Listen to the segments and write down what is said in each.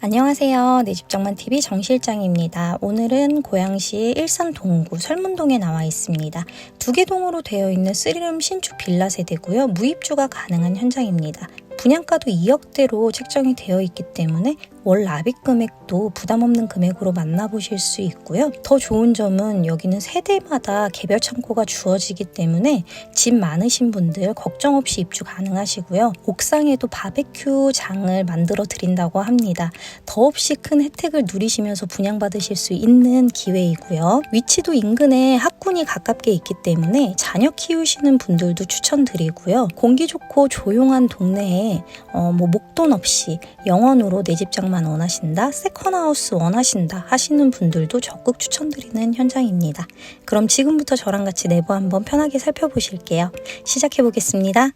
안녕하세요. 내 집정만TV 정실장입니다. 오늘은 고양시 일산 동구 설문동에 나와 있습니다. 두 개 동으로 되어 있는 쓰리룸 신축 빌라 세대고요. 무입주가 가능한 현장입니다. 분양가도 2억대로 책정이 되어 있기 때문에 월 납입 금액도 부담 없는 금액으로 만나보실 수 있고요. 더 좋은 점은 여기는 세대마다 개별 창고가 주어지기 때문에 집 많으신 분들 걱정 없이 입주 가능하시고요. 옥상에도 바베큐 장을 만들어 드린다고 합니다. 더없이 큰 혜택을 누리시면서 분양받으실 수 있는 기회이고요. 위치도 인근에 학군이 가깝게 있기 때문에 자녀 키우시는 분들도 추천드리고요. 공기 좋고 조용한 동네에 어, 뭐 목돈 없이 영원으로 내 집장만 원하신다, 세컨하우스 원하신다 하시는 분들도 적극 추천드리는 현장입니다. 그럼 지금부터 저랑 같이 내부 한번 편하게 살펴보실게요. 시작해 보겠습니다.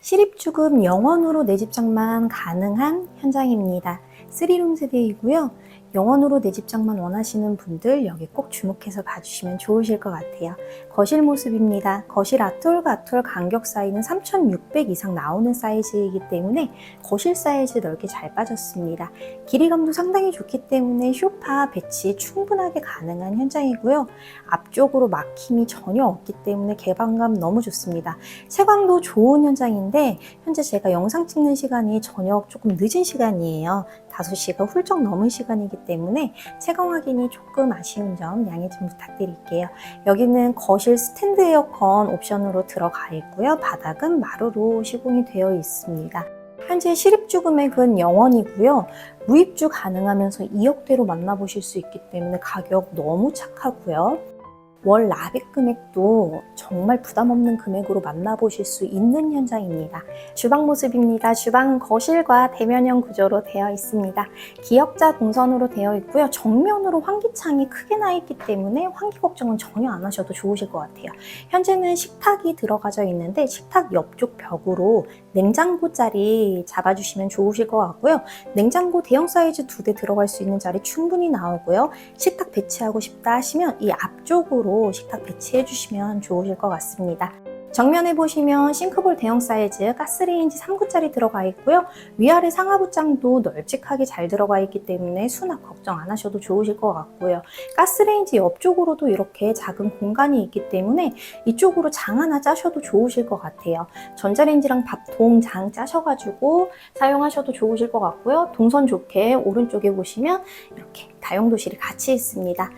실입주금 영원으로 내 집장만 가능한 현장입니다. 3룸 세대이고요. 영원으로 내 집장만 원하시는 분들 여기 꼭 주목해서 봐주시면 좋으실 것 같아요. 거실 모습입니다. 거실 아톨과 아톨 간격 사이는 3600 이상 나오는 사이즈이기 때문에 거실 사이즈 넓게 잘 빠졌습니다. 길이감도 상당히 좋기 때문에 쇼파 배치 충분하게 가능한 현장이고요. 앞쪽으로 막힘이 전혀 없기 때문에 개방감 너무 좋습니다. 채광도 좋은 현장인데 현재 제가 영상 찍는 시간이 저녁 조금 늦은 시간이에요. 5시가 훌쩍 넘은 시간이기 때문에 채광 확인이 조금 아쉬운 점 양해 좀 부탁드릴게요. 여기는 거실 스탠드 에어컨 옵션으로 들어가 있고요. 바닥은 마루로 시공이 되어 있습니다. 현재 실입주 금액은 0원이고요. 무입주 가능하면서 2억대로 만나보실 수 있기 때문에 가격 너무 착하고요. 월 납입 금액도 정말 부담 없는 금액으로 만나보실 수 있는 현장입니다. 주방 모습입니다. 주방은 거실과 대면형 구조로 되어 있습니다. 기역자 동선으로 되어 있고요. 정면으로 환기창이 크게 나 있기 때문에 환기 걱정은 전혀 안 하셔도 좋으실 것 같아요. 현재는 식탁이 들어가져 있는데 식탁 옆쪽 벽으로 냉장고 자리 잡아주시면 좋으실 것 같고요. 냉장고 대형 사이즈 두 대 들어갈 수 있는 자리 충분히 나오고요. 식탁 배치하고 싶다 하시면 이 앞쪽으로 식탁 배치해 주시면 좋으실 것 같습니다. 정면에 보시면 싱크볼 대형 사이즈 가스레인지 3구짜리 들어가 있고요. 위아래 상하부장도 널찍하게 잘 들어가 있기 때문에 수납 걱정 안 하셔도 좋으실 것 같고요. 가스레인지 옆쪽으로도 이렇게 작은 공간이 있기 때문에 이쪽으로 장 하나 짜셔도 좋으실 것 같아요. 전자레인지랑 밥통 장 짜셔가지고 사용하셔도 좋으실 것 같고요. 동선 좋게 오른쪽에 보시면 이렇게 다용도실이 같이 있습니다.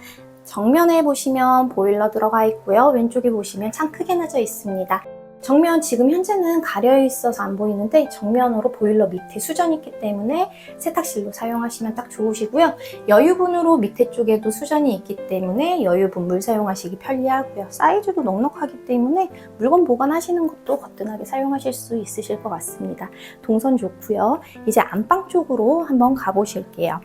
정면에 보시면 보일러 들어가 있고요. 왼쪽에 보시면 창 크게 나져 있습니다. 정면 지금 현재는 가려 있어서 안 보이는데 정면으로 보일러 밑에 수전이 있기 때문에 세탁실로 사용하시면 딱 좋으시고요. 여유분으로 밑에 쪽에도 수전이 있기 때문에 여유분 물 사용하시기 편리하고요. 사이즈도 넉넉하기 때문에 물건 보관하시는 것도 거뜬하게 사용하실 수 있으실 것 같습니다. 동선 좋고요. 이제 안방 쪽으로 한번 가보실게요.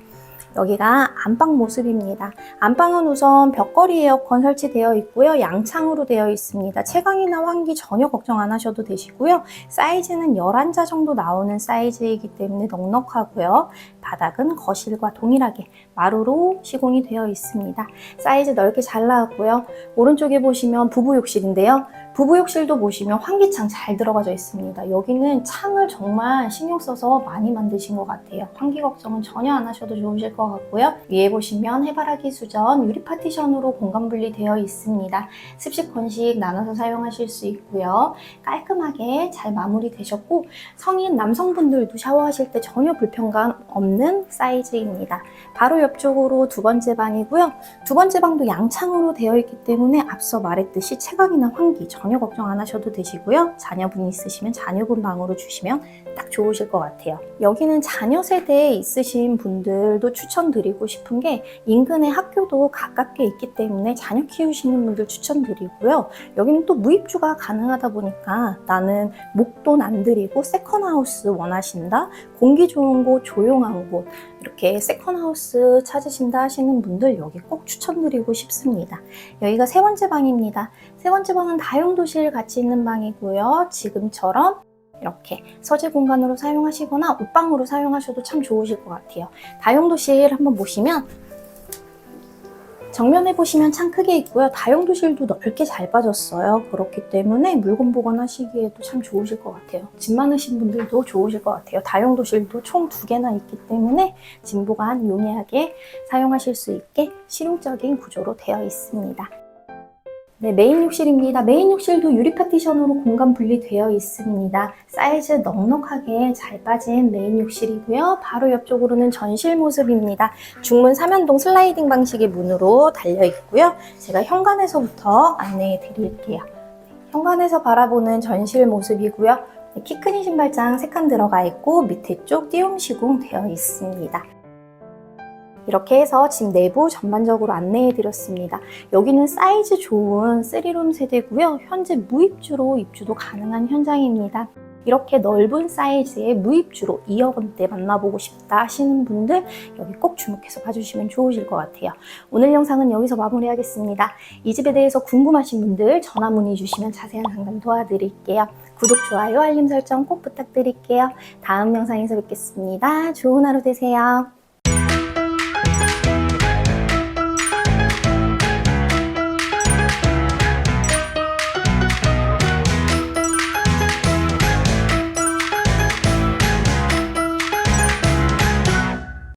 여기가 안방 모습입니다. 안방은 우선 벽걸이 에어컨 설치되어 있고요. 양창으로 되어 있습니다. 채광이나 환기 전혀 걱정 안 하셔도 되시고요. 사이즈는 11자 정도 나오는 사이즈이기 때문에 넉넉하고요. 바닥은 거실과 동일하게 마루로 시공이 되어 있습니다. 사이즈 넓게 잘 나왔고요. 오른쪽에 보시면 부부 욕실인데요. 부부욕실도 보시면 환기창 잘 들어가져 있습니다. 여기는 창을 정말 신경 써서 많이 만드신 것 같아요. 환기 걱정은 전혀 안 하셔도 좋으실 것 같고요. 위에 보시면 해바라기 수전 유리 파티션으로 공간 분리되어 있습니다. 습식 건식 나눠서 사용하실 수 있고요. 깔끔하게 잘 마무리되셨고 성인 남성분들도 샤워하실 때 전혀 불편감 없는 사이즈입니다. 바로 옆쪽으로 두 번째 방이고요. 두 번째 방도 양창으로 되어 있기 때문에 앞서 말했듯이 채광이나 환기 전혀 걱정 안 하셔도 되시고요. 자녀분 있으시면 자녀분 방으로 주시면 딱 좋으실 것 같아요. 여기는 자녀 세대에 있으신 분들도 추천드리고 싶은 게 인근에 학교도 가깝게 있기 때문에 자녀 키우시는 분들 추천드리고요. 여기는 또 무입주가 가능하다 보니까 나는 목돈 안 들이고 세컨하우스 원하신다? 공기 좋은 곳, 조용한 곳 이렇게 세컨하우스 찾으신다 하시는 분들 여기 꼭 추천드리고 싶습니다. 여기가 세 번째 방입니다. 세 번째 방은 다용 도실 같이 있는 방이고요. 지금처럼 이렇게 서재 공간으로 사용하시거나 옷방으로 사용하셔도 참 좋으실 것 같아요. 다용도실 한번 보시면 정면에 보시면 창 크게 있고요. 다용도실도 넓게 잘 빠졌어요. 그렇기 때문에 물건 보관하시기에도 참 좋으실 것 같아요. 집 많으신 분들도 좋으실 것 같아요. 다용도실도 총 두 개나 있기 때문에 짐 보관 용이하게 사용하실 수 있게 실용적인 구조로 되어 있습니다. 네, 메인 욕실입니다. 메인 욕실도 유리 파티션으로 공간 분리되어 있습니다. 사이즈 넉넉하게 잘 빠진 메인 욕실이고요. 바로 옆쪽으로는 전실 모습입니다. 중문 삼연동 슬라이딩 방식의 문으로 달려 있고요. 제가 현관에서부터 안내해 드릴게요. 현관에서 바라보는 전실 모습이고요. 네, 키큰 신발장 3칸 들어가 있고 밑에 쪽 띄움 시공 되어 있습니다. 이렇게 해서 집 내부 전반적으로 안내해 드렸습니다. 여기는 사이즈 좋은 3룸 세대고요. 현재 무입주로 입주도 가능한 현장입니다. 이렇게 넓은 사이즈의 무입주로 2억 원대 만나보고 싶다 하시는 분들 여기 꼭 주목해서 봐주시면 좋으실 것 같아요. 오늘 영상은 여기서 마무리하겠습니다. 이 집에 대해서 궁금하신 분들 전화 문의 주시면 자세한 상담 도와드릴게요. 구독, 좋아요, 알림 설정 꼭 부탁드릴게요. 다음 영상에서 뵙겠습니다. 좋은 하루 되세요.